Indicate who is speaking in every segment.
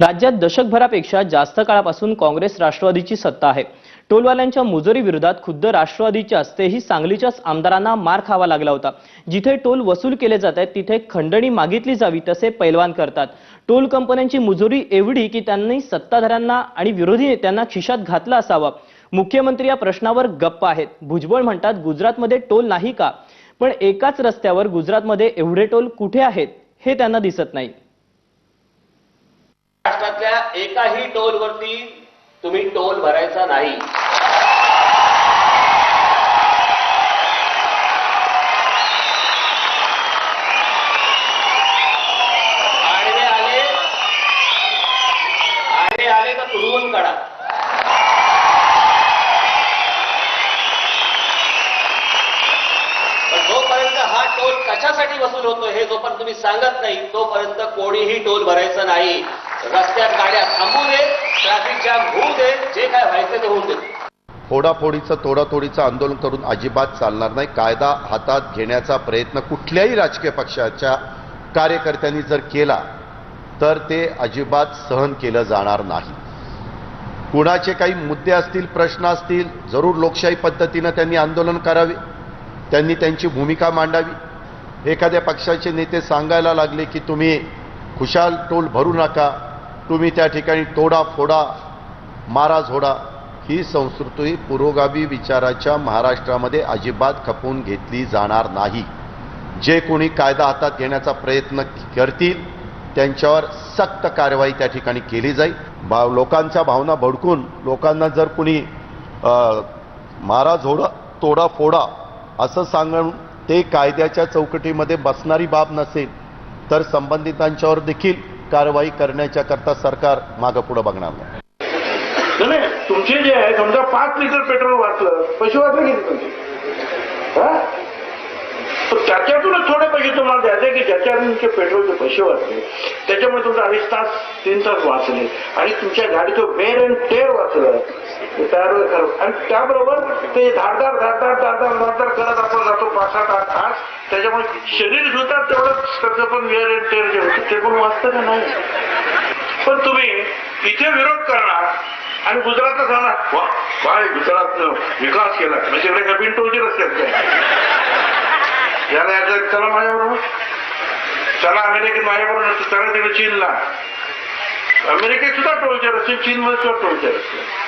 Speaker 1: राज्यात दशकभरापेक्षा जास्त काळापासून काँग्रेस राष्ट्रवादीची सत्ता आहे. टोलवाल्यांच्या मुजोरी विरोधात खुद्द राष्ट्रवादीच्या असतेही सांगलीच्याच आमदारांना मार खावा लागला होता. जिथे टोल वसूल केले जात आहेत तिथे खंडणी मागितली जावी तसे पैलवान करतात. टोल कंपन्यांची मुजोरी एवढी की त्यांनी सत्ताधाऱ्यांना आणि विरोधी नेत्यांना खिशात घातला असावा. मुख्यमंत्री या प्रश्नावर गप्प आहेत. भुजबळ म्हणतात गुजरातमध्ये टोल नाही का? पण एकाच रस्त्यावर गुजरातमध्ये एवढे टोल कुठे आहेत हे त्यांना दिसत नाही.
Speaker 2: महाराष्ट्रातल्या एकाही टोलवरती तुम्ही टोल भरायचा नाही. आले आले तर तुडवून काढा पण जोपर्यंत हा टोल कशासाठी वसूल होतो हे जोपर्यंत तुम्ही सांगत नाही तोपर्यंत कोणीही टोल भरायचं नाही. रस्त्यात गाड्या थांबू दे ट्रॅफिक जाम होऊ दे जे काय व्हायचं ते होऊ दे.
Speaker 3: फोडाफोडीचं तोडातोडीचं आंदोलन करून अजिबात चालणार नाही. कायदा हातात घेण्याचा प्रयत्न कुठल्याही राजकीय पक्षाच्या कार्यकर्त्यांनी जर केला तर ते अजिबात सहन केलं जाणार नाही. कुणाचे काही मुद्दे असतील प्रश्न असतील जरूर लोकशाही पद्धतीनं त्यांनी आंदोलन करावे. त्यांनी त्यांची भूमिका मांडावी. एखाद्या पक्षाचे नेते सांगायला लागले की तुम्ही खुशाल टोल भरू नका तुम्ही त्या ठिकाणी तोडा फोडा मारा झोडा. ही संस्कृती पुरोगामी विचाराच्या महाराष्ट्रामध्ये अजिबात खपवून घेतली जाणार नाही. जे कोणी कायदा हातात घेण्याचा प्रयत्न करतील त्यांच्यावर सक्त कारवाई त्या ठिकाणी केली जाईल. बा लोकांच्या भावना भडकून लोकांना जर कुणी मारा झोडा तोडा फोडा असं सांगून ते कायद्याच्या चौकटीमध्ये बसणारी बाब नसेल तर संबंधितांच्यावर देखील कारवाई करण्याच्या करता सरकार मागं पुढं बघणार नाही.
Speaker 4: तुमचे जे आहे समजा पाच लिटर पेट्रोल वाचलं पैसे वाचले गेले तुमचे? तर त्याच्यातूनच थोडे पैसे तुम्हाला द्यायचे की ज्याच्यातून तुमचे पेट्रोलचे पैसे वाचले त्याच्यामुळे तुमचे अडीच तास तीन तास वाचले आणि तुमच्या गाडीचं वेर अँड टेर वाचलं ते त्यावर आणि त्याबरोबर ते धारदार धारदार धारदार धारदार करत आपण जातो पाच सात आठ तास त्याच्यामुळे शरीर सुद्धा तेवढं त्याचं पण वेअर अँड टेअर जे होतं ते पण वाचतं का नाही? पण तुम्ही इथे विरोध करणार आणि गुजरातला सांगणार वा काय गुजरातनं विकास केला. म्हणजे इकडे कपिन टोलचे रस्ते याला याचा चला माझ्याबरोबर चला अमेरिकेत माझ्याबरोबर नसतं चला तिकडे चीनला. अमेरिकेत सुद्धा टोलचे रस्ते चीनमध्ये सुद्धा टोलचे रस्ते.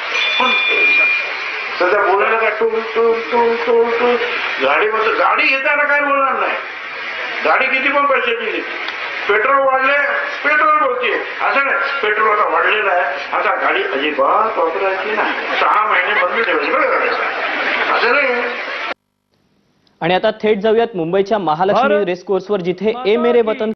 Speaker 4: सध्या बोलायला काय toll toll toll toll toll गाडीमध्ये गाडी घेताना काय बोलणार नाही. गाडी किती पण पैशाची घेतली पेट्रोल वाढले पेट्रोल होते. असं नाही पेट्रोल आता वाढलेलं आहे. आता गाडी अजिबात वापरायची नाही. सहा महिने बंद ठेवायची बरं गाडी. असं नाही.
Speaker 1: आणि आता थेट जाऊयात मुंबईच्या महालक्ष्मी
Speaker 5: भारत
Speaker 1: रेस कोर्सवर जिथे ए मेरे वतन